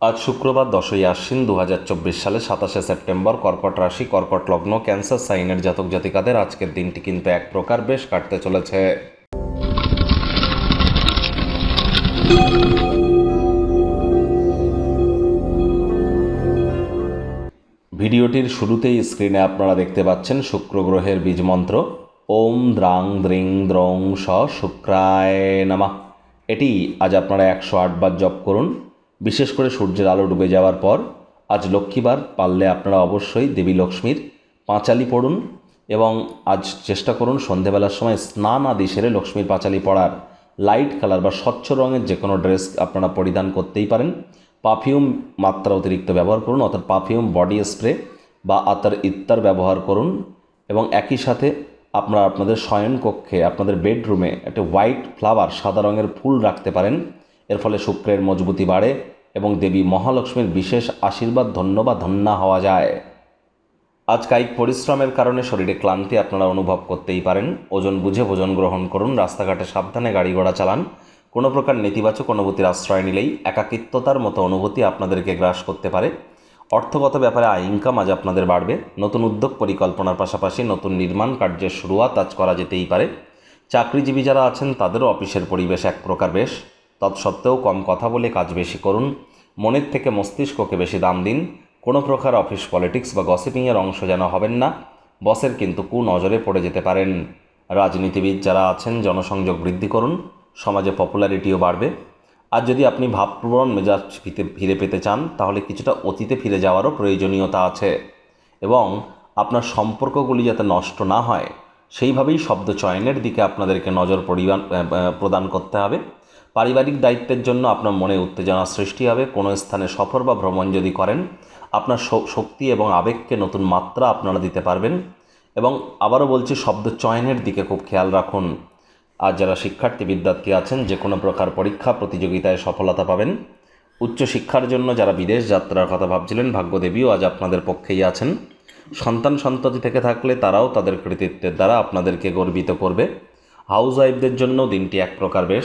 আজ শুক্রবার দশই আশ্বিন দু হাজার চব্বিশ সালে সাতাশে সেপ্টেম্বর কর্কট রাশি, কর্কট লগ্ন, ক্যান্সার, সাইনের জাতক জাতিকাদের আজকের দিনটি কিন্তু এক প্রকার বেশ কাটতে চলেছে। ভিডিওটির শুরুতেই স্ক্রিনে আপনারা দেখতে পাচ্ছেন শুক্র গ্রহের বীজ মন্ত্র ওম দ্রাং দ্রিং দ্রং স শুক্রায় নামা। এটি আজ আপনারা একশো আটবার জপ করুন। বিশেষ করে সূর্যের আলো ডুবে যাওয়ার পর, আজ লক্ষ্মীবার পারলে আপনারা অবশ্যই দেবী লক্ষ্মীর পাঁচালি পড়ুন এবং আজ চেষ্টা করুন সন্ধেবেলার সময় স্নান আদি সেরে লক্ষ্মীর পাঁচালি পড়ার। লাইট কালার বা স্বচ্ছ রঙের যে কোনো ড্রেস আপনারা পরিধান করতেই পারেন। পারফিউম মাত্রা অতিরিক্ত ব্যবহার করুন, অর্থাৎ পারফিউম, বডি স্প্রে বা আতার ইত্তার ব্যবহার করুন এবং একই সাথে আপনারা আপনাদের শয়নকক্ষে, আপনাদের বেডরুমে একটা হোয়াইট ফ্লাওয়ার সাদা রঙের ফুল রাখতে পারেন। এর ফলে শুক্রের মজবুতি বাড়ে এবং দেবী মহালক্ষ্মীর বিশেষ আশীর্বাদ ধন্য বা ধন্যা হওয়া যায়। আজ কায়িক পরিশ্রমের কারণে শরীরে ক্লান্তি আপনারা অনুভব করতেই পারেন। ওজন বুঝে ভোজন গ্রহণ করুন, রাস্তাঘাটে সাবধানে গাড়ি ঘোড়া চালান। কোনো প্রকার নেতিবাচক অনুভূতির আশ্রয় নিলেই একাকিত্বতার মতো অনুভূতি আপনাদেরকে গ্রাস করতে পারে। অর্থগত ব্যাপারে আয় ইনকাম আজ আপনাদের বাড়বে। নতুন উদ্যোগ পরিকল্পনার পাশাপাশি নতুন নির্মাণ কার্যের শুরুয়াত আজ করা যেতেই পারে। চাকরিজীবী যারা আছেন, তাদেরও অফিসের পরিবেশ এক প্রকার বেশ। তৎসত্ত্বেও কম কথা বলে কাজ বেশি করুন। মনের থেকে মস্তিষ্ককে বেশি দাম দিন। কোনো প্রকার অফিস পলিটিক্স বা গসিপিংয়ের অংশ যেন হবেন না। বসের কিন্তু কু নজরে পড়ে যেতে পারেন। রাজনীতিবিদ যারা আছেন, জনসংযোগ বৃদ্ধি করুন। সমাজে পপুলারিটিও বাড়বে। আর যদি আপনি ভাবপ্রবণ মেজাজ ফিরে পেতে চান, তাহলে কিছুটা অতীতে ফিরে যাওয়ারও প্রয়োজনীয়তা আছে। এবং আপনার সম্পর্কগুলি যাতে নষ্ট না হয়, সেইভাবেই শব্দ চয়নের দিকে আপনাদেরকে নজর পরিমাণ প্রদান করতে হবে। পারিবারিক দায়িত্বের জন্য আপনার মনে উত্তেজনা সৃষ্টি হবে। কোনো স্থানে সফর বা ভ্রমণ যদি করেন, আপনার শক্তি এবং আবেগকে নতুন মাত্রা আপনারা দিতে পারবেন। এবং আবারও বলছি, শব্দ চয়নের দিকে খুব খেয়াল রাখুন। আর যারা শিক্ষার্থী, বিদ্যার্থী আছেন, যে কোনো প্রকার পরীক্ষা, প্রতিযোগিতায় সফলতা পাবেন। উচ্চশিক্ষার জন্য যারা বিদেশ যাত্রার কথা ভাবছিলেন, ভাগ্যদেবীও আজ আপনাদের পক্ষেই আছেন। সন্তান সন্ততি থেকে থাকলে তারাও তাদের কৃতিত্বের দ্বারা আপনাদেরকে গর্বিত করবে। হাউস ওয়াইফদের জন্য দিনটি এক প্রকার বেশ।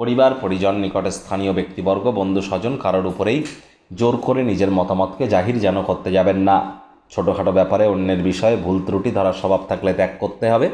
পরিবার, পরিজন, নিকটে স্থানীয় ব্যক্তিবর্গ, বন্ধু, স্বজন কারোর উপরেই জোর করে নিজের মতামতকে জাহির যেন করতে যাবেন না। ছোটোখাটো ব্যাপারে অন্যের বিষয়ে ভুল ত্রুটি ধরার স্বভাব থাকলে ত্যাগ করতে হবে।